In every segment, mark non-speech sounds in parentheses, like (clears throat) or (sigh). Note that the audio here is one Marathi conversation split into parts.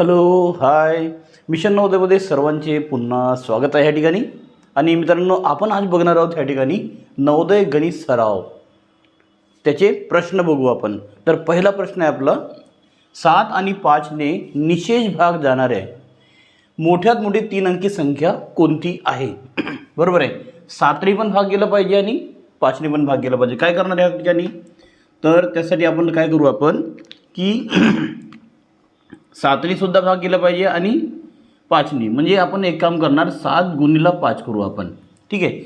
हॅलो हाय मिशन नवोदयमध्ये सर्वांचे पुन्हा स्वागत आहे या ठिकाणी. आणि मित्रांनो आपण आज बघणार आहोत या ठिकाणी नवोदय गणित सराव. त्याचे प्रश्न बघू आपण. तर पहिला प्रश्न आहे आपला सात आणि पाचने निशेष भाग जाणाऱ्या मोठ्यात मोठी तीन अंकी संख्या कोणती आहे? (clears throat) बरोबर आहे. सातने पण भाग गेला पाहिजे आणि पाचने पण भाग गेला पाहिजे. काय करणार आहे या ठिकाणी? तर त्यासाठी आपण काय करू आपण की (clears throat) सातनीसुद्धा भाग केला पाहिजे आणि पाचनी म्हणजे आपण एक काम करणार सात गुणीला पाच करू आपण. ठीक आहे?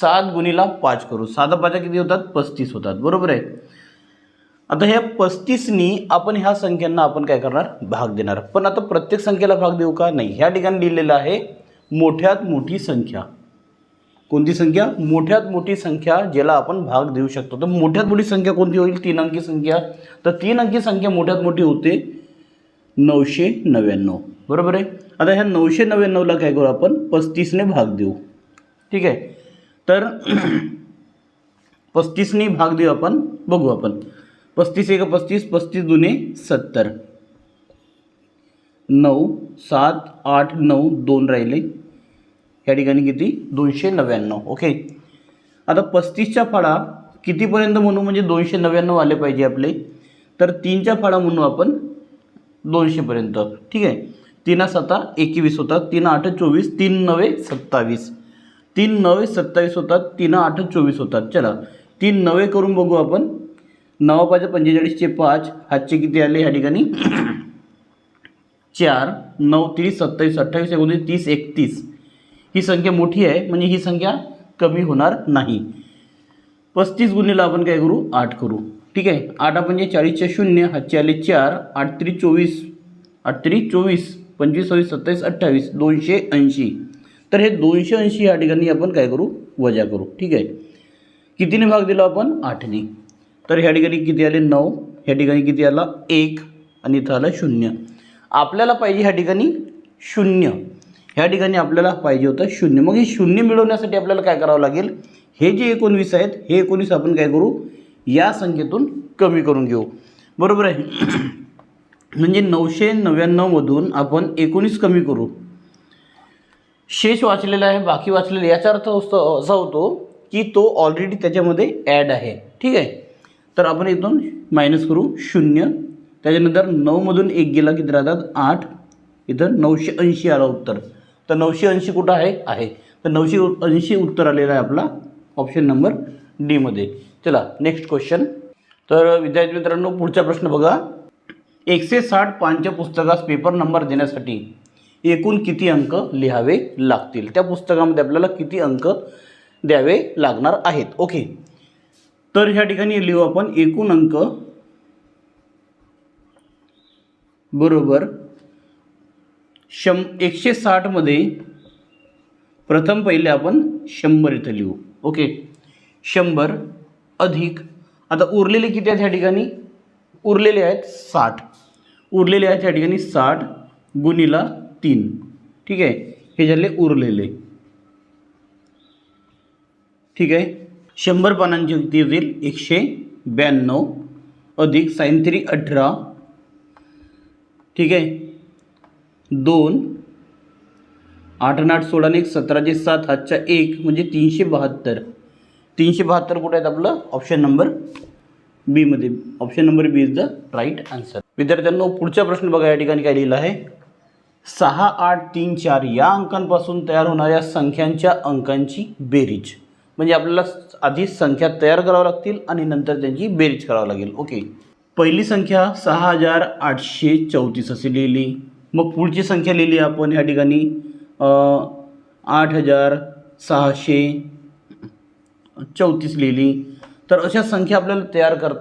सात गुणीला पाच करू. सात पाचा किती होतात? पस्तीस होतात. बरोबर आहे? आता ह्या पस्तीसनी आपण ह्या संख्यांना आपण काय करणार? भाग देणार. पण आता प्रत्येक संख्येला भाग देऊ का? नाही. ह्या ठिकाणी लिहिलेलं आहे मोठ्यात मोठी संख्या. कोणती संख्या? मोठ्यात मोठी संख्या ज्याला आपण भाग देऊ शकतो. तर मोठ्यात मोठी संख्या कोणती होईल? तीन अंकी संख्या. तर तीन अंकी संख्या मोठ्यात मोठी होते. नऊशे नव्याण्णव. बरोबर आहे? आता ह्या नऊशे नव्याण्णवला काय करू आपण? पस्तीसने भाग देऊ. ठीक आहे? तर (clears throat) पस्तीसने भाग देऊ आपण. बघू आपण. पस्तीस एक पस्तीस पस्तीस दुने सत्तर. नऊ सात आठ नऊ दोन राहिले. या ठिकाणी किती? दोनशे नव्याण्णव. ओके? आता पस्तीसच्या फाळा कितीपर्यंत म्हणू? म्हणजे दोनशे नव्याण्णव आले पाहिजे आपले. तर तीनच्या फाळा म्हणू आपण. दोनशेपर्यंत. ठीक आहे? तीन सता एकवीस होतात. तीन आठ चोवीस तीन नवे सत्तावीस. तीन नवे सत्तावीस होतात तीन आठ चोवीस होतात. चला तीन नवे करून बघू आपण. नवा पाच पंचेचाळीसचे पाच. हातचे किती आले ह्या ठिकाणी? चार नऊ तीस सत्तावीस अठ्ठावीस एकोणतीस तीस एकतीस. ही संख्या मोठी आहे म्हणजे ही संख्या कमी होणार नाही. पस्तीस गुणीला आपण काय करू? आठ करू. ठीक आहे. आठ पंचे चाळीसच्या शून्य हातचे चार आठ तरी चोवीस आठ तरी चोवीस पंचवीस सव्वीस सत्तावीस अठ्ठावीस दोनशे ऐंशी. तर हे दोनशे ऐंशी या ठिकाणी आपण काय करू? वजा करू. ठीक आहे. कितीने भाग दिला आपण? आठने. तर ह्या ठिकाणी किती आले? नऊ. ह्या ठिकाणी किती आला? एक. आणि इथं आलं शून्य. आपल्याला पाहिजे ह्या ठिकाणी शून्य. ह्या ठिकाणी आपल्याला पाहिजे होतं शून्य. मग हे शून्य मिळवण्यासाठी आपल्याला काय करावं लागेल? हे जे एकोणवीस आहेत हे एकोणीस आपण काय करू? या संख्येतून कमी करून घेऊ. बरोबर आहे? (clears throat) म्हणजे नऊशे नव्याण्णवमधून आपण एकोणीस कमी करू. शेष वाचलेला आहे बाकी वाचलेलं याचा अर्थ असतो असा होतो की तो ऑलरेडी त्याच्यामध्ये ॲड आहे. ठीक आहे? तर आपण इथून मायनस करू शून्य. त्याच्यानंतर नऊमधून एक गेला किती राहतात आठ. इथं नऊशे ऐंशी आलं उत्तर. तर नऊशे ऐंशी कुठं आहे? आहे. तर नऊशे ऐंशी उत्तर आलेलं आहे आपला ऑप्शन नंबर डीमध्ये चला नेक्स्ट क्वेश्चन तर विद्यार्थी मित्रांनो पुढचा प्रश्न बघा. एकशे साठ पानच्या पुस्तकास पेपर नंबर देण्यासाठी एकूण किती अंक लिहावे लागतील? त्या पुस्तकामध्ये आपल्याला किती अंक द्यावे लागणार आहेत? ओके तर ह्या ठिकाणी लिहू आपण एकूण अंक बरोबर शं एकशे साठमध्ये प्रथम पहिले आपण शंभर इथं लिहू. ओके शंभर अधिक. आता उरलेले किती आहेत ह्या ठिकाणी? उरलेले आहेत साठ. उरलेले आहेत ह्या ठिकाणी साठ गुणीला तीन. ठीक आहे? हे झाले उरलेले. ठीक आहे? शंभर पानांची किती होतील एकशे ब्याण्णव अधिक साईन थ्री अठरा. ठीक आहे? दोन. आठ आठ सोळा एक सतराचे सात हातच्या एक म्हणजे तीनशे बहात्तर. तीनशे बहात्तर कुठे आहेत आपलं? ऑप्शन नंबर बीमध्ये option number B is the right answer विद्यार्थ्यांनो पुढचा प्रश्न बघा या ठिकाणी काय लिहिलं आहे? सहा आठ तीन चार या अंकांपासून तयार होणाऱ्या संख्यांच्या अंकांची बेरीज. म्हणजे आपल्याला आधी संख्या तयार कराव्या लागतील आणि नंतर त्यांची बेरीज करावी लागेल. ओके पहिली संख्या सहा हजार आठशे चौतीस अशी लिहिली. मग पुढची संख्या लिहिली आपण ह्या ठिकाणी. आठ हजार सहाशे चौतीस लिहिली. तर अशा संख्या आपल्याला तयार कर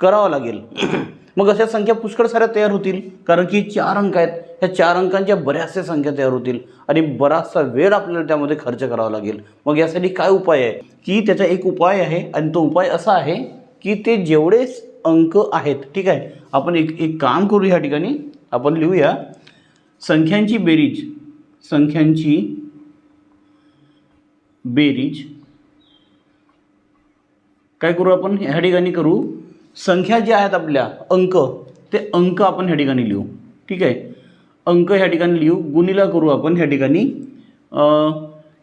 करावं लागेल. (clears throat) मग अशा संख्या पुष्कळ साऱ्या तयार होतील. कारण की चार अंक आहेत. ह्या चार अंकांच्या बऱ्याचशा संख्या तयार होतील. आणि बराचसा वेळ आपल्याला त्यामध्ये खर्च करावा लागेल. मग यासाठी काय उपाय आहे? की त्याचा एक उपाय आहे आणि तो उपाय असा आहे की ते जेवढे अंक आहेत ठीक आहे? आपण एक एक काम करू ह्या ठिकाणी. आपण लिहूया. संख्यांची बेरीज. संख्यांची बेरीज. काय करू आपण? ह्या ठिकाणी करू. संख्या ज्या आहेत आपल्या अंक ते अंक आपण ह्या ठिकाणी लिहू. ठीक आहे? अंक ह्या ठिकाणी लिहू. गुणीला करू आपण ह्या ठिकाणी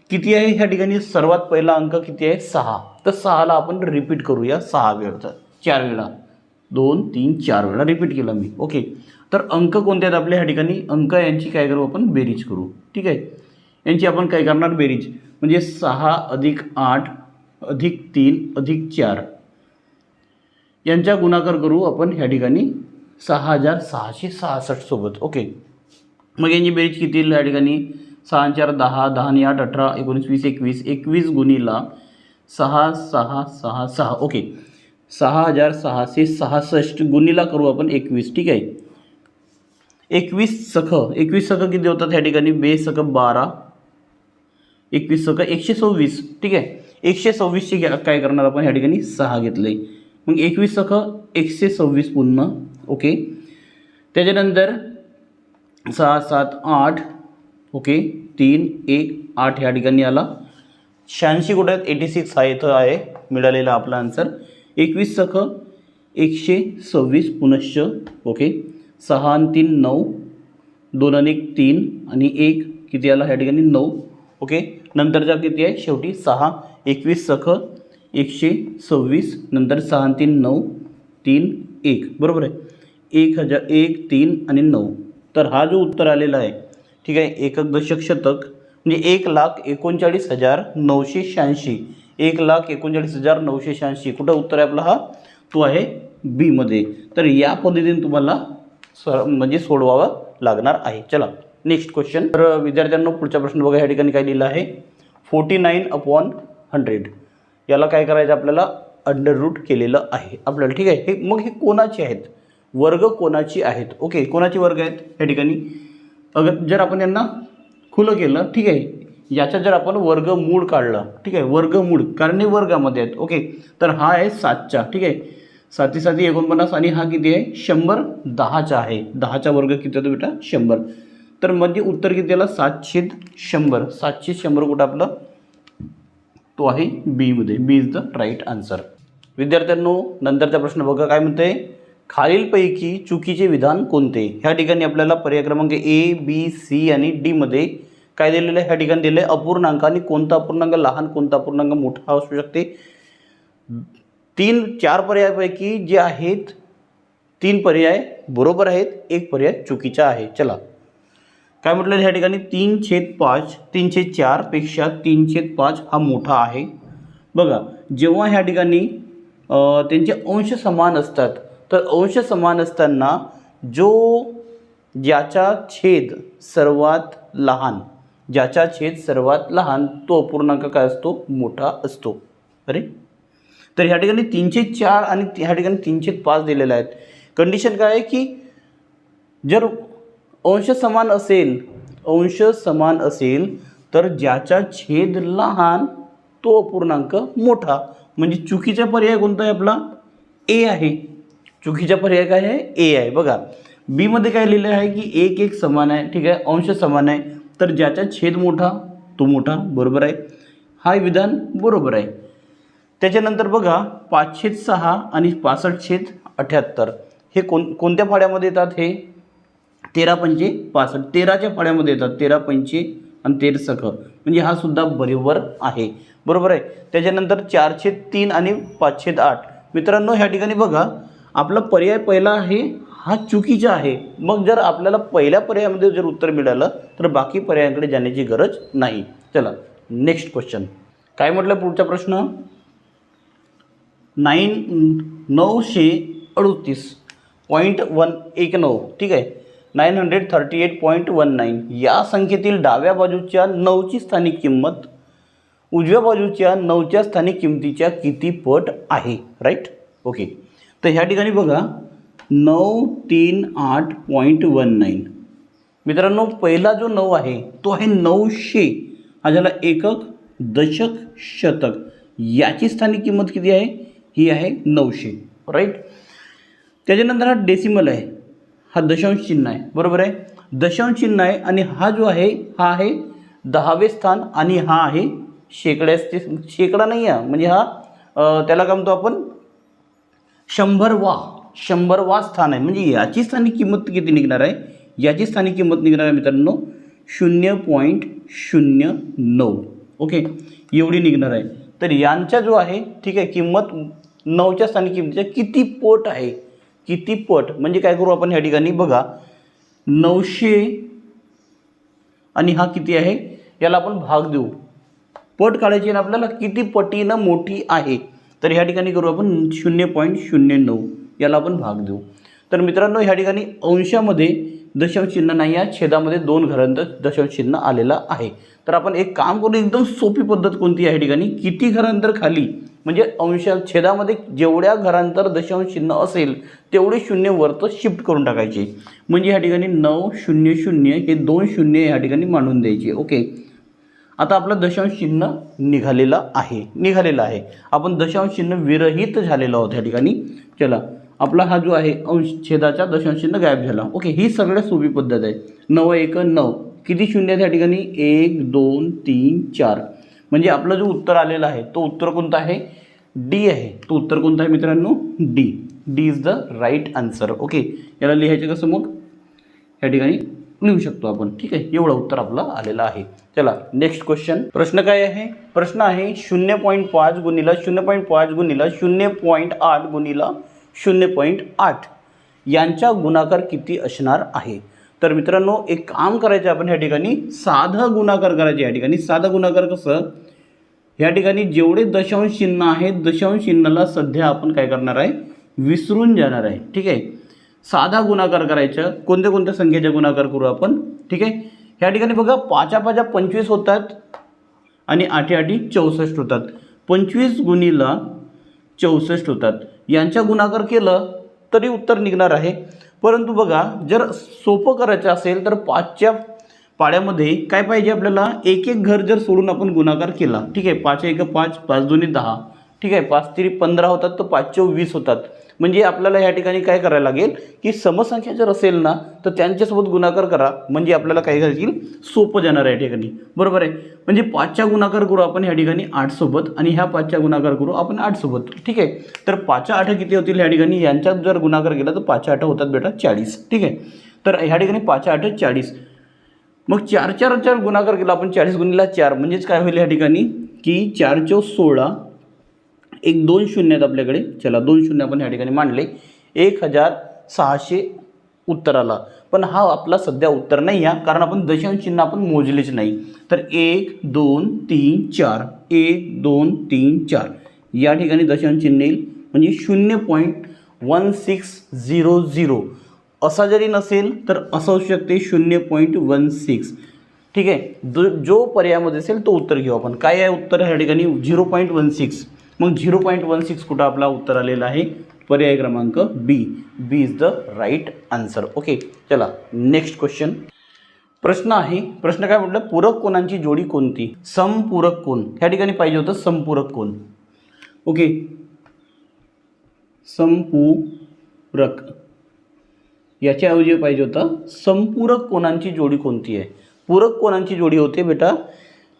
किती आहे ह्या ठिकाणी? सर्वात पहिला अंक किती आहे? सहा. तर सहाला आपण रिपीट करूया सहा वेळचा. चार वेळा. दोन तीन चार वेळा रिपीट केलं मी. ओके. तर अंक कोणते आहेत आपल्या ह्या ठिकाणी? अंक यांची काय करू आपण? बेरीज करू. ठीक आहे? यांची आपण काय करणार? बेरीज. म्हणजे सहा अधिक आठ अधिक तीन अधिक चार. यांचा गुणाकार करू आपण ह्या ठिकाणी सहा हजार सहाशे सहासष्टसोबत ओके. मग यांची बेरीज किती येईल या ठिकाणी? सहा चार दहा दहा आणि आठ अठरा एकोणीस वीस एकवीस एकवीस गुणीला सहा सहा सहा सहा. ओके. सहा हजार सहाशे सहासष्ट गुणीला करू आपण एकवीस ठीक आहे? एकवीस सख एकवीस सख किती होतात ह्या ठिकाणी? बे सख बारा एकवीस सख एकशे सव्वीस ठीक आहे? एकशे सव्वीसशे घ्या काय करणार आपण? ह्या ठिकाणी सहा घेतले मग एकवीस सख एकशे सव्वीस पुन्हा ओके? त्याच्यानंतर सहा सात आठ. ओके? तीन एक आठ ह्या ठिकाणी आला. शहाऐंशी कुठे आहेत? एटी सिक्स हा इथं आहे. मिळालेला आपला आन्सर एकवीस सख एकशे सव्वीस पुनश्च. ओके? सहा आणि तीन नऊ. दोन आणि एक तीन. आणि एक किती आला? ह्या ठिकाणी नऊ. ओके? नंतरचा किती आहे? शेवटी सहा. एकवीस सख एकशे सव्वीस. नंतर सहा तीन नऊ. तीन एक. बरोबर आहे? एक हजार एक तीन आणि नऊ. तर हा जो उत्तर आलेला आहे ठीक आहे एकक दशक शतक म्हणजे एक लाख एकोणचाळीस हजार नऊशे शहाऐंशी. एक लाख एकोणचाळीस हजार नऊशे शहाऐंशी. कुठं उत्तर आहे आपला हा? तो आहे बीमध्ये तर या पद्धतीने तुम्हाला स म्हणजे सोडवावं लागणार आहे. चला. नेक्स्ट क्वेश्चन तर विद्यार्थ्यांना पुढचा प्रश्न बघा या ठिकाणी काय लिहिलं आहे? फोर्टी नाईन अपॉन हंड्रेड याला काय करायचं आपल्याला? अंडर रूट केलेलं आहे. आपल्याला ठीक आहे? हे मग हे कोणाचे आहेत? वर्ग कोणाची आहेत? ओके कोणाचे वर्ग आहेत या ठिकाणी? अगर जर आपण यांना खुलं केलं ठीक आहे? याचा जर आपण वर्ग मूळ काढलं ठीक आहे? वर्ग मूळ कारण हे वर्गामध्ये आहेत. ओके तर हा आहे सातचा ठीक आहे? साती साती एकोणपन्नास आणि हा किती आहे? शंभर दहाचा आहे. दहाचा वर्ग किती होतो बेटा? शंभर. तर म्हणजे उत्तर किती आलं सातशे शंभर. सातशे शंभर कुठं आपलं? तो आहे बीमध्ये B is the right answer विद्यार्थ्यांनो नंतरचा प्रश्न बघा काय म्हणते खालीलपैकी चुकीचे विधान कोणते? ह्या ठिकाणी आपल्याला पर्याय क्रमांक ए बी सी आणि डीमध्ये काय दिलेलं आहे? ह्या ठिकाणी दिलं आहे अपूर्णांक. आणि कोणता अपूर्णांक? लहान कोणता अपूर्णांक? मोठा असू शकते. तीन चार पर्यायापैकी जे आहेत तीन पर्याय बरोबर आहेत एक पर्याय चुकीचा आहे. चला. काय म्हटलं ह्या ठिकाणी? तीन छेद पाच तीनशे चारपेक्षा तीन छेद पाच हा मोठा आहे. बघा जेव्हा ह्या ठिकाणी त्यांचे अंश समान असतात तर अंश समान असताना जो ज्याचा छेद सर्वात लहान ज्याचा छेद सर्वात लहान तो अपूर्णांक काय असतो? मोठा असतो. अरे? तर ह्या ठिकाणी तीनशे चार आणि ह्या ठिकाणी तीनशे पाच दिलेला आहेत. कंडिशन काय आहे की जर अंश समान असेल अंश समान असेल तर ज्याचा छेद लहान तो अपूर्णांक मोठा. म्हणजे चुकीचा पर्याय कोणता आहे आपला? ए आहे. चुकीचा पर्याय काय आहे? ए आहे. बघा बीमध्ये काय लिहिलं आहे की एक एक समान आहे. ठीक आहे? अंश समान आहे. तर ज्याचा छेद मोठा तो मोठा. बरोबर आहे? हा विधान बरोबर आहे. त्याच्यानंतर बघा पाचशे सहा आणि पासष्ट छेद अठ्याहत्तर. हे कोण कोणत्या फाड्यामध्ये येतात हे? तेरा पंचे पासष्ट. तेराच्या फाड्यामध्ये येतात. तेरा पंचे आणि तेर सख. म्हणजे हा सुद्धा बरोबर आहे. बरोबर आहे? त्याच्यानंतर चारशे तीन आणि पाचशे आठ. मित्रांनो ह्या ठिकाणी बघा आपला पर्याय पहिला आहे हा चुकीचा आहे. मग जर आपल्याला पहिल्या पर्यायामध्ये जर उत्तर मिळालं तर बाकी पर्यायांकडे जाण्याची गरज नाही. चला नेक्स्ट क्वेश्चन काय म्हटलं पुढचा प्रश्न? नाईन नऊशे अडतीस. पॉईंट वन एक नऊ. ठीक आहे? Nine hundred thirty eight point one nine. या संख्येतील डाव्या बाजूच्या नऊची स्थानिक किंमत उजव्या बाजूच्या नऊच्या स्थानिक किंमतीच्या किती पट आहे राईट ओके तर ह्या ठिकाणी बघा नऊ तीन आठ पॉईंट वन नाईन. मित्रांनो पहिला जो नऊ आहे तो आहे नऊशे. हा झाला एकक दशक शतक. याची स्थानिक किंमत किती आहे? ही आहे नऊशे राईट त्याच्यानंतर हा डेसिमल आहे. हा दशांश चिन्ह आहे. बरोबर आहे? दशांश चिन्ह आहे आणि हा जो आहे हा आहे दहावे स्थान आणि हा आहे शेकड्याचे शेकडा नाही आहे. म्हणजे हा त्याला काय म्हणतो आपण? शंभरवा शंभरवा स्थान आहे. म्हणजे याची स्थानिक किंमत किती निघणार आहे? याची स्थानिक किंमत निघणार आहे मित्रांनो शून्य पॉईंट शून्य नऊ. ओके? एवढी निघणार आहे. तर यांचा जो आहे ठीक आहे किंमत नऊच्या स्थानिक किंमतीच्या किती पोट आहे? किती पट म्हणजे काय करू आपण ह्या ठिकाणी बघा नऊशे आणि हा किती आहे? याला आपण भाग देऊ. पट काढायची आहे ना आपल्याला किती पटीनं मोठी आहे? तर ह्या ठिकाणी करू आपण शून्य पॉईंट शून्य नऊ. याला आपण भाग देऊ. तर मित्रांनो ह्या ठिकाणी अंशामध्ये दशांश चिन्ह नाही आहे. छेदामध्ये दोन घरांतर दशांश चिन्ह आलेलं आहे. तर आपण एक काम करू एकदम सोपी पद्धत कोणती आहे ह्या ठिकाणी? किती घरांतर खाली? म्हणजे अंश छेदामध्ये जेवढ्या घरांतर दशांश चिन्ह असेल तेवढे शून्य वरतं शिफ्ट करून टाकायचे. म्हणजे ह्या ठिकाणी नऊ शून्य शून्य हे दोन शून्य ह्या ठिकाणी मांडून द्यायचे. ओके? आता आपलं दशांश चिन्ह निघालेलं आहे. निघालेलं आहे. आपण दशांश चिन्ह विरहित झालेलो आहोत या ठिकाणी. चला आपला हा जो आहे अंश छेदाचा दशांश चिन्ह गायब झाला. ओके ही सगळ्यात सोपी पद्धत आहे. नऊ एक नऊ. किती शून्य त्या ठिकाणी? एक दोन तीन चार. म्हणजे आपलं जो उत्तर आलेलं आहे तो उत्तर कोणता आहे? डी आहे. तो उत्तर कोणता आहे मित्रांनो? D. D is the right answer okay याला लिहायचं कसं मग? या ठिकाणी लिहू शकतो आपण. ठीक आहे? एवढं उत्तर आपलं आलेलं आहे. चला नेक्स्ट क्वेश्चन प्रश्न काय आहे? प्रश्न आहे शून्य पॉईंट पाच गुणिला शून्य पॉईंट पाच गुणिला शून्य पॉईंट आठ गुणिला शून्य पॉईंट आठ. यांचा गुणाकार किती असणार आहे? तर मित्रांनो एक काम करायचं आपण ह्या ठिकाणी. साधा गुणाकार करायचे या ठिकाणी साधा गुणाकार कसं? ह्या ठिकाणी जेवढे दशांश चिन्ह आहेत दशांश चिन्हाला सध्या आपण काय करणार आहे? विसरून जाणार आहे. ठीक आहे? साधा गुणाकार करायचा. कोणत्या कोणत्या संख्येचा गुणाकार करू आपण? ठीक आहे? ह्या ठिकाणी बघा पाचा पाचा पंचवीस होतात आणि आठी आठी चौसष्ट होतात. पंचवीस गुणीला चौसष्ट होतात. यांचा गुणाकार केलं तरी उत्तर निघणार आहे. परंतु बघा जर सोपं करायचं असेल तर पाचच्या पाड्यामध्ये काय पाहिजे आपल्याला? एक एक घर जर सोडून आपण गुणाकार केला ठीक आहे पाच एक पाच पाच दोन्ही दहा ठीक आहे पाच तरी पंधरा होतात तर पाचशे वीस होतात. म्हणजे आपल्याला ह्या ठिकाणी काय करायला लागेल? की समसंख्या जर असेल ना तर त्यांच्यासोबत गुणाकार करा. म्हणजे आपल्याला काय करायची सोपं जाणार आहे या ठिकाणी. बरोबर आहे? म्हणजे पाचच्या गुणाकार करू आपण ह्या ठिकाणी आठसोबत आणि ह्या पाचच्या गुणाकार करू आपण आठसोबत ठीक आहे? तर पाचच्या आठ किती होतील ह्या ठिकाणी? यांच्यात जर गुणाकार केला तर पाचच्या आठ होतात बेटा चाळीस ठीक आहे? तर ह्या ठिकाणी पाचच्या आठ चाळीस. मग चार चार चार गुणाकार केला आपण चाळीस गुणीला चार. म्हणजेच काय होईल या ठिकाणी? की चार चौ सोळा एक दोन शून्य आहेत आपल्याकडे. चला दोन शून्य आपण ह्या ठिकाणी मांडले. एक हजार सहाशे उत्तर आला पण हा आपला सध्या उत्तर नाही आहे कारण आपण दशांश चिन्ह आपण मोजलेच नाही. तर एक दोन तीन चार. एक दोन तीन चार. या ठिकाणी दशांश चिन्ह येईल. म्हणजे शून्य point one six zero zero. असा जरी नसेल तर असं असू शकते शून्य पॉईंट वन सिक्स. ठीक आहे? जो जो पर्यायामध्ये असेल तो उत्तर घेऊ आपण. काय आहे उत्तर ह्या ठिकाणी? Zero point one six. मग झिरो पॉईंट वन सिक्स कुठं आपला उत्तर आलेला आहे? पर्याय क्रमांक B. B is the right answer okay चला नेक्स्ट क्वेश्चन प्रश्न आहे. प्रश्न काय म्हटलं? पूरक कोणांची जोडी कोणती? समपूरक कोण? ह्या ठिकाणी पाहिजे होतं समपूरक कोण. ओके समपूरक याच्याऐवजी पाहिजे होतं संपूरक कोणांची जोडी कोणती आहे? पूरक कोणांची जोडी होते बेटा?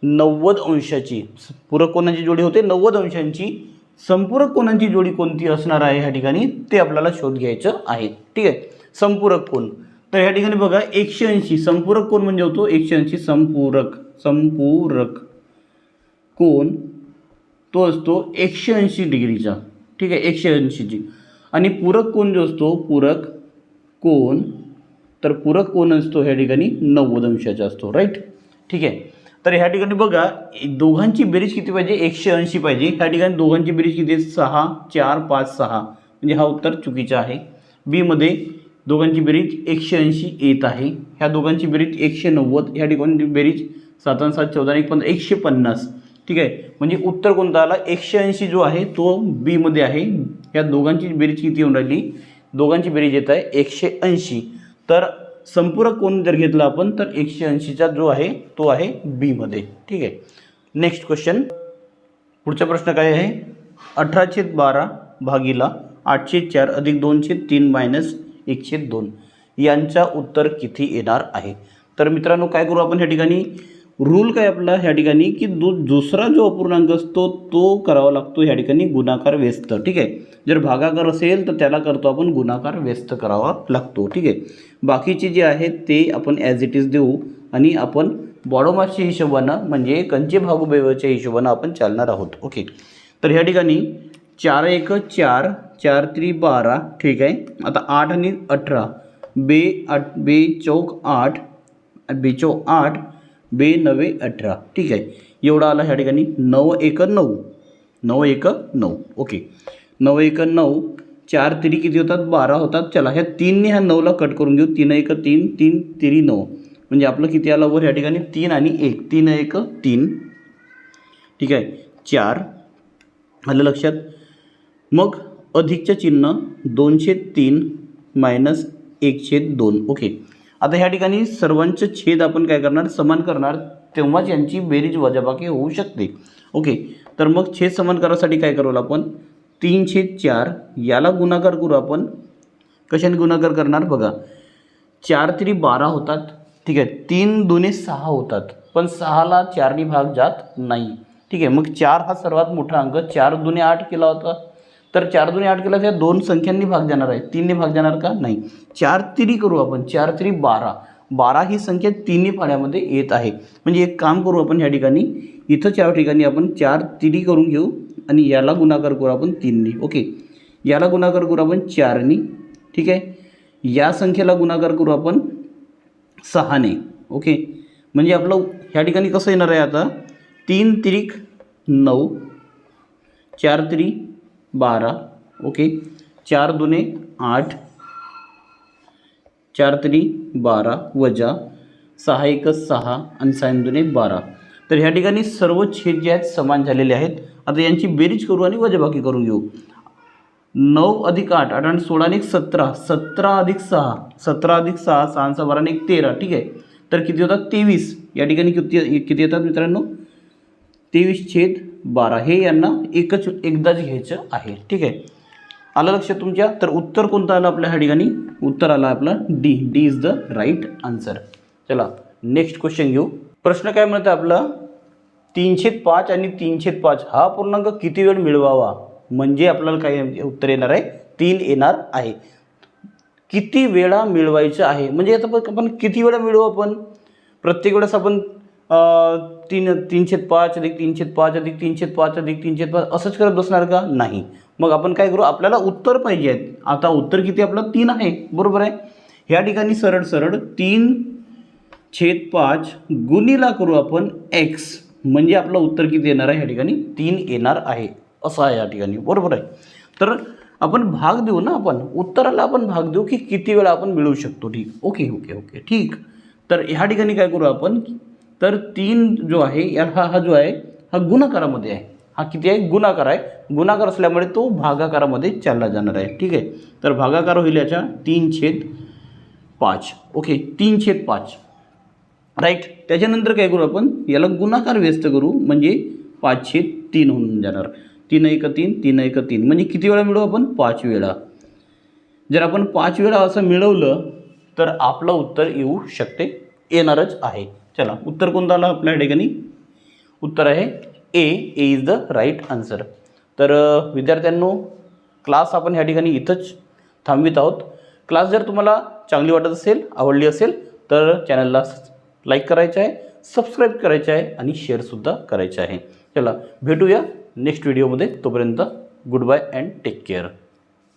नव्वद अंशाची. पूरक कोणाची जोडी होते? नव्वद अंशांची. संपूरक कोणांची जोडी कोणती असणार आहे ह्या ठिकाणी? ते आपल्याला शोध घ्यायचं आहे. ठीक आहे? संपूरक कोण? तर ह्या ठिकाणी बघा एकशे ऐंशी. संपूरक कोण म्हणजे होतो? एकशे ऐंशी संपूरक. संपूरक कोण? तो असतो एकशे ऐंशी डिग्रीचा. ठीक आहे? एकशे ऐंशीची. आणि पूरक कोण जो असतो? पूरक कोण तर पूरक कोण असतो ह्या ठिकाणी नव्वद अंशाचा असतो राईट ठीक आहे. तर ह्या ठिकाणी बघा दोघांची बेरीज किती पाहिजे? एकशे ऐंशी पाहिजे. ह्या ठिकाणी दोघांची बेरीज किती आहे सहा चार पाच सहा. म्हणजे हा उत्तर चुकीचा आहे. बीमध्ये दोघांची बेरीज एकशे ऐंशी येत आहे. ह्या दोघांची बेरीज एकशे नव्वद ह्या ठिकाणी बेरीज सात आणि सात चौदा आणि एक पंधरा एकशे पन्नास. ठीक आहे? म्हणजे उत्तर कोणता आला? एकशे ऐंशी जो आहे तो बीमध्ये आहे. ह्या दोघांची बेरीज किती येऊन राहिली? दोघांची बेरीज येत आहे. एकशे ऐंशी. तर संपूरक कोण जर घेतला आपण तर एकशे ऐंशीचा जो आहे तो आहे बीमध्ये ठीक आहे. नेक्स्ट क्वेश्चन पुढचा प्रश्न काय आहे? अठराशे बारा भागीला आठशे चार अधिक दोनशे तीन मायनस एकशे दोन. यांचा उत्तर किती येणार आहे? तर मित्रांनो काय करू आपण ह्या ठिकाणी? रूल काय आपला ह्या ठिकाणी की दु दुसरा जो अपूर्णांक असतो तो करावा लागतो ह्या ठिकाणी गुणाकार व्यस्त. ठीक आहे? जर भागाकार असेल तर त्याला करतो आपण गुणाकार व्यस्त करावा लागतो. ठीक आहे? बाकीचे जे आहेत ते आपण ॲज इट इज देऊ आणि आपण बॉडोमासच्या हिशोबानं म्हणजे कंचे भागुबेवच्या हिशोबानं आपण चालणार आहोत. ओके? तर ह्या ठिकाणी चार एक चार चार त्री बारा ठीक आहे? आता आठ आणि अठरा. बे आठ बे चौक आठ बे चौक आठ बे नवे अठरा. ठीक आहे. एवढा आला ह्या ठिकाणी. नऊ एक नऊ. नऊ एक नऊ. ओके. नऊ एक नऊ. चार तिरी किती होतात? बारा होतात. चला ह्या तीनने ह्या नऊला कट करून घेऊ. तीन एक तीन तीन तिरी नऊ. म्हणजे आपलं किती आलं वर ह्या ठिकाणी? तीन आणि एक. तीन एक तीन. ठीक आहे. चार. आलं लक्षात? मग अधिकचं चिन्ह दोनशे तीन मायनस एकशे दोन. ओके. आता ह्या ठिकाणी सर्वांचं छेद आपण काय करणार? समान करणार. तेव्हाच यांची बेरीज वजाबाकी होऊ शकते. ओके. तर मग छेद समान करायसाठी काय करू आपण? तीन छेद चार. याला गुणाकार करू आपण. कशाने गुणाकार करणार? बघा. चार तरी बारा होतात. ठीक आहे. तीन दुने सहा होतात. पण सहाला चारनी भाग जात नाही. ठीक आहे. मग चार हा सर्वात मोठा अंक. चार दुने आठ केला होता. तर चार दोन्ही आठ केला त्या दोन संख्यांनी भाग जाणार आहे. तीनने भाग जाणार का? नाही. चार तिरी करू आपण. चार तिरी बारा. बारा ही संख्या तिन्ही पाड्यामध्ये येत आहे. म्हणजे एक काम करू आपण ह्या ठिकाणी. इथं चार ठिकाणी आपण चार तिरी करून घेऊ आणि याला गुणाकार करू आपण तीननी. ओके? याला गुणाकार करू आपण चारनी. ठीक आहे? या संख्येला गुणाकार करू आपण सहाने. ओके? म्हणजे आपलं ह्या ठिकाणी कसं येणार आहे आता? तीन तिरीक नऊ. चार तिरी बारा ओके. चार दुने आठ. चार तरी बारा वजा सहा एक सहा आणि सहा दुने बारा. तर ह्या ठिकाणी सर्व छेद जे आहेत समान झालेले आहेत. आता यांची बेरीज करू आणि वजाबाकी करून घेऊ. नऊ अधिक आठ आठ आणि सोळा आणि एक सतरा. सतरा अधिक सहा सतरा अधिक सहा सहा सहा बारा आणि एक तेरा ठीक आहे. तर किती होतात? तेवीस. या ठिकाणी किती किती येतात मित्रांनो? तेवीस छेद बारा हे यांना एकच एकदाच घ्यायचं आहे. ठीक आहे? आलं लक्षात तुमच्या? तर उत्तर कोणतं आलं आपल्या ह्या ठिकाणी? उत्तर आलं आपलं D. D is the right answer चला नेक्स्ट क्वेश्चन घेऊ. प्रश्न काय म्हणतं आपला? तीनशे पाच आणि तीनशे पाच हा पूर्णांक किती वेळ मिळवावा? म्हणजे आपल्याला काय उत्तर येणार आहे? तीन येणार आहे. किती वेळा मिळवायचं आहे? म्हणजे आता आपण किती वेळा मिळवू आपण? प्रत्येक वेळेस आपण तीन तीनशे पाच अधिक तीनशे पाच अधिक तीनशे पाच अधिक तीनशे पाच असंच करत बसणार का? नाही. मग आपण काय करू? आपल्याला उत्तर पाहिजे आहेत. आता उत्तर किती? आपलं तीन आहे. बरोबर आहे? ह्या ठिकाणी सरळ सरळ तीन छेद पाच गुणीला करू आपण एक्स म्हणजे आपलं उत्तर किती येणार आहे? ह्या ठिकाणी तीन येणार आहे. असं आहे या ठिकाणी. बरोबर आहे? तर आपण भाग देऊ ना आपण. उत्तराला आपण भाग देऊ की किती वेळा आपण मिळवू शकतो? ठीक. Okay okay okay. ठीक. तर ह्या ठिकाणी काय करू आपण? तर तीन जो आहे या हा हा जो आहे हा गुणाकारामध्ये आहे. हा किती आहे? गुणाकार आहे. गुणाकार असल्यामुळे तो भागाकारामध्ये चालला जाणार आहे. ठीक आहे? तर भागाकार होईल याच्या तीन छेद पाच. ओके तीन छेद पाच. राईट त्याच्यानंतर काय करू आपण? याला गुणाकार व्यस्त करू. म्हणजे पाचशे तीन होऊन जाणार. तीन एक तीन तीन एक तीन. म्हणजे किती वेळा मिळवू आपण? पाच वेळा. जर आपण पाच वेळा असं मिळवलं तर आपलं उत्तर येऊ शकते. येणारच आहे. चला उत्तर कोणतं आलं आपल्या ठिकाणी? उत्तर आहे A A is the right answer तर विद्यार्थ्यांनो क्लास आपण ह्या ठिकाणी इथंच थांबवित आहोत. क्लास जर तुम्हाला चांगली वाटत असेल आवडली असेल तर चॅनलला लाईक करायचं आहे सबस्क्राईब करायचं आहे आणि शेअरसुद्धा करायचं आहे. चला भेटूया नेक्स्ट व्हिडिओमध्ये तोपर्यंत good bye and take care